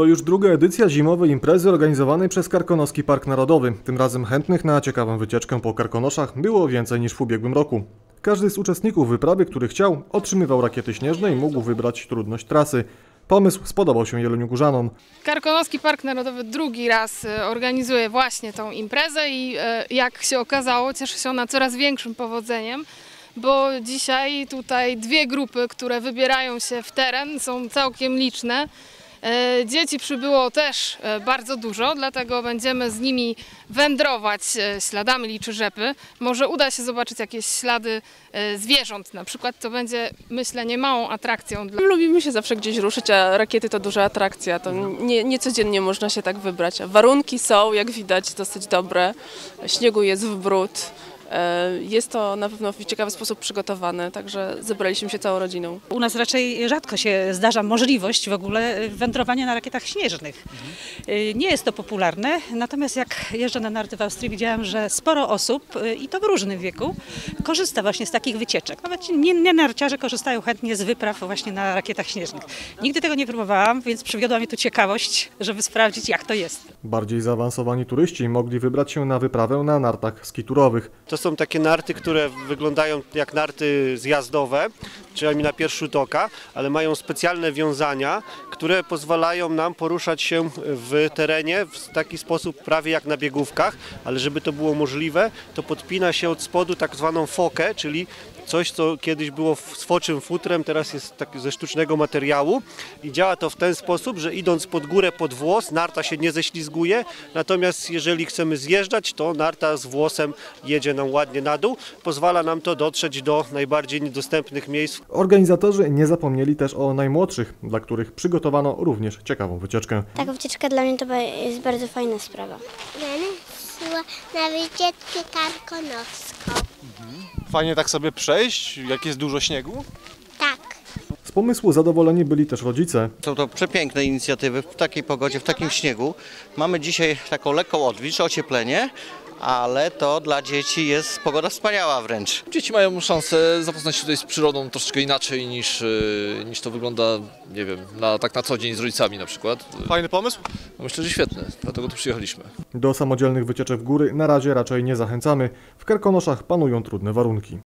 To już druga edycja zimowej imprezy organizowanej przez Karkonoski Park Narodowy. Tym razem chętnych na ciekawą wycieczkę po Karkonoszach było więcej niż w ubiegłym roku. Każdy z uczestników wyprawy, który chciał, otrzymywał rakiety śnieżne i mógł wybrać trudność trasy. Pomysł spodobał się Jeleniu Górzanom. Karkonoski Park Narodowy drugi raz e, organizuje właśnie tą imprezę i e, jak się okazało cieszy się ona coraz większym powodzeniem, bo dzisiaj tutaj dwie grupy, które wybierają się w teren są całkiem liczne. E, Dzieci przybyło też e, bardzo dużo, dlatego będziemy z nimi wędrować e, śladami liczy rzepy. Może uda się zobaczyć jakieś ślady zwierząt na przykład, to będzie myślę niemałą atrakcją dla Lubimy się zawsze gdzieś ruszyć, a rakiety to duża atrakcja. To nie, nie codziennie można się tak wybrać. Warunki są, jak widać, dosyć dobre. Śniegu jest w bród. E, Jest to na pewno w ciekawy sposób przygotowane, także zebraliśmy się całą rodziną. U nas raczej rzadko się zdarza możliwość w ogóle wędrowania na rakietach śnieżnych. Y, Nie jest to popularne, natomiast jak jeżdżę na narty w Austrii, widziałam, że sporo osób, y, i to w różnym wieku, korzysta właśnie z takich wycieczek. Nawet nie, nie narciarze korzystają chętnie z wypraw właśnie na rakietach śnieżnych. Nigdy tego nie próbowałam, więc przywiodła mnie tu ciekawość, żeby sprawdzić, jak to jest. Bardziej zaawansowani turyści mogli wybrać się na wyprawę na nartach skiturowych. To są takie narty, które wyglądają jak narty zjazdowe, przynajmniej na pierwszy rzut oka, ale mają specjalne wiązania, które pozwalają nam poruszać się w terenie w taki sposób prawie jak na biegówkach, ale żeby to było możliwe, to podpina się od spodu tak zwaną fokę, czyli coś, co kiedyś było swoczym futrem, teraz jest tak ze sztucznego materiału i działa to w ten sposób, że idąc pod górę pod włos, narta się nie ześlizguje, natomiast jeżeli chcemy zjeżdżać, to narta z włosem jedzie nam ładnie na dół, pozwala nam to dotrzeć do najbardziej niedostępnych miejsc, Organizatorzy nie zapomnieli też o najmłodszych, dla których przygotowano również ciekawą wycieczkę. Taka wycieczka dla mnie to jest bardzo fajna sprawa. Szła na wycieczkę karkonoską. Fajnie tak sobie przejść, jak jest dużo śniegu. Tak. Z pomysłu zadowoleni byli też rodzice. Są to przepiękne inicjatywy w takiej pogodzie, w takim śniegu. Mamy dzisiaj taką lekką odwilż, ocieplenie, ale to dla dzieci jest pogoda wspaniała wręcz. Dzieci mają szansę zapoznać się tutaj z przyrodą troszeczkę inaczej niż, y, niż to wygląda, nie wiem, na, tak na co dzień z rodzicami na przykład. Fajny pomysł. No myślę, że świetny, dlatego tu przyjechaliśmy. Do samodzielnych wycieczek w góry na razie raczej nie zachęcamy. W Karkonoszach panują trudne warunki.